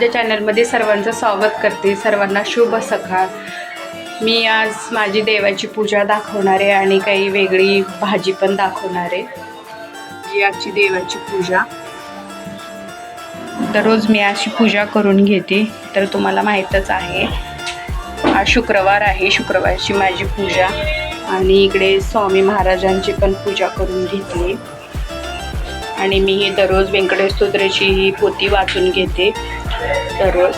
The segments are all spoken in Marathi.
माझ्या चॅनलमध्ये सर्वांचं स्वागत करते. सर्वांना शुभ सकाळ. मी आज माझी देवाची पूजा दाखवणार आहे आणि काही वेगळी भाजी पण दाखवणार आहे. जी आजची देवाची पूजा. दररोज मी अशी पूजा करून घेते. तर तुम्हाला माहीतच आहे. आज शुक्रवार आहे. शुक्रवारची माझी पूजा. आणि इकडे स्वामी महाराजांची पण पूजा करून घेतली आणि मी हे दररोज व्यंकटेश स्तोत्राची ही पोती वाचून घेते. दररोज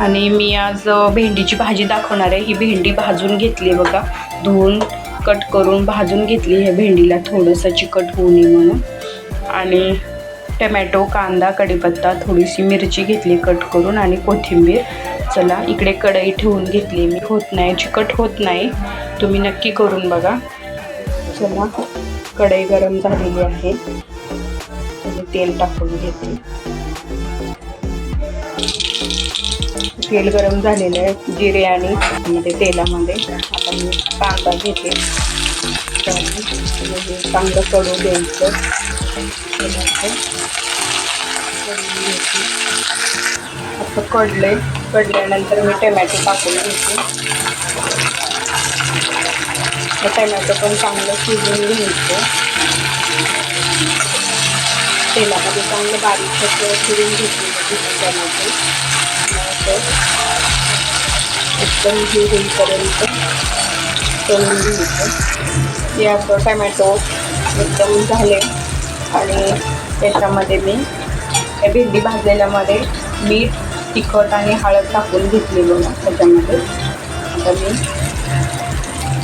आणि मी आज भेंडीची भाजी दाखवणार आहे. ही भेंडी भाजून घेतली बघा. धुवून कट करून भाजून घेतली ह्या भेंडीला. थोडंसं चिकट होऊ नये म्हणून. आणि टमॅटो कांदा कढीपत्ता थोडीशी मिरची घेतली कट करून. आणि कोथिंबीर. चला इकडे कढई ठेवून घेतली मी. होत नाही चिकट होत नाही. तुम्ही नक्की करून बघा. चला कढई गरम झालेली आहे. तेल टाकून घेते. तेल गरम झालेलं आहे जिरे आणि मध्ये तेलामध्ये. आता मी कांदा घेते. म्हणजे चांगलं कडू द्यायचं तेलाचं. आता कडले कडल्यानंतर मी टमॅटो टाकून घेते. टमॅटो पण चांगलं शिजवून घ्यायचं. तेलामध्ये चांगलं बारीक असं शिरून घेतलेलं टमॅटो एकदम हे होईपर्यंत तळून घ्यायचं. हे असं टमॅटो एकदम झाले. आणि त्याच्यामध्ये मी त्या भेंडी भाजलेल्यामध्ये मीठ तिखट आणि हळद टाकून घेतलेलो ना त्याच्यामध्ये. आता मी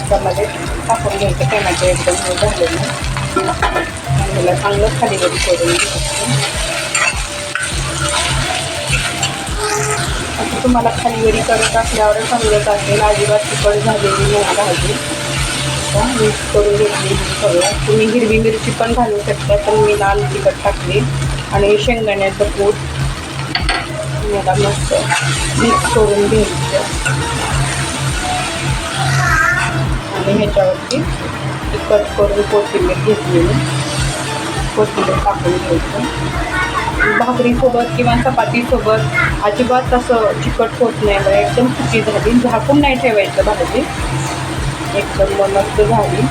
त्यामध्ये टाकून घ्यायचं. टमॅटो एकदम हे झालेलं त्याला चांगलंच चांगलं खाली करून आता तुम्हाला खाली वरी करत असल्यावर समजत असेल. अजिबात तिखट झालेली नाही भाजी. आता मिक्स करून घेतली सगळं. तुम्ही हिरवी मिरची पण घालू शकता तर मी लाल तिखट टाकली. आणि शेंगदाण्याचं कूट. मला मस्त मिक्स करून घ्यायचं. आणि ह्याच्यावरती तिखट करून कोथिंबीर घेतलेली. कोथिंबीर टाकून घ्यायचं भाकरीसोबत किंवा चपातीसोबत अजिबात असं चिकट होत नाही. बरं एकदम सुकी झाली. झाकून नाही ठेवायचं भाजी. एकदम मस्त झाली.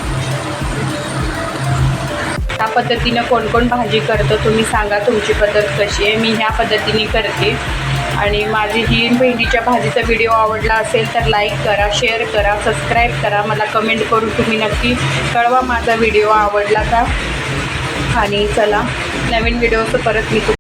त्या पद्धतीनं कोण कोण भाजी करतं तुम्ही सांगा तुमची पद्धत कशी आहे. मी ह्या पद्धतीने करते. आणि माझी ही भेंडीच्या भाजीचा व्हिडिओ आवडला असेल तर लाईक करा शेअर करा सबस्क्राईब करा. मला कमेंट करून तुम्ही नक्की कळवा माझा व्हिडिओ आवडला का. आणि चला नवीन व्हिडिओचं परत मी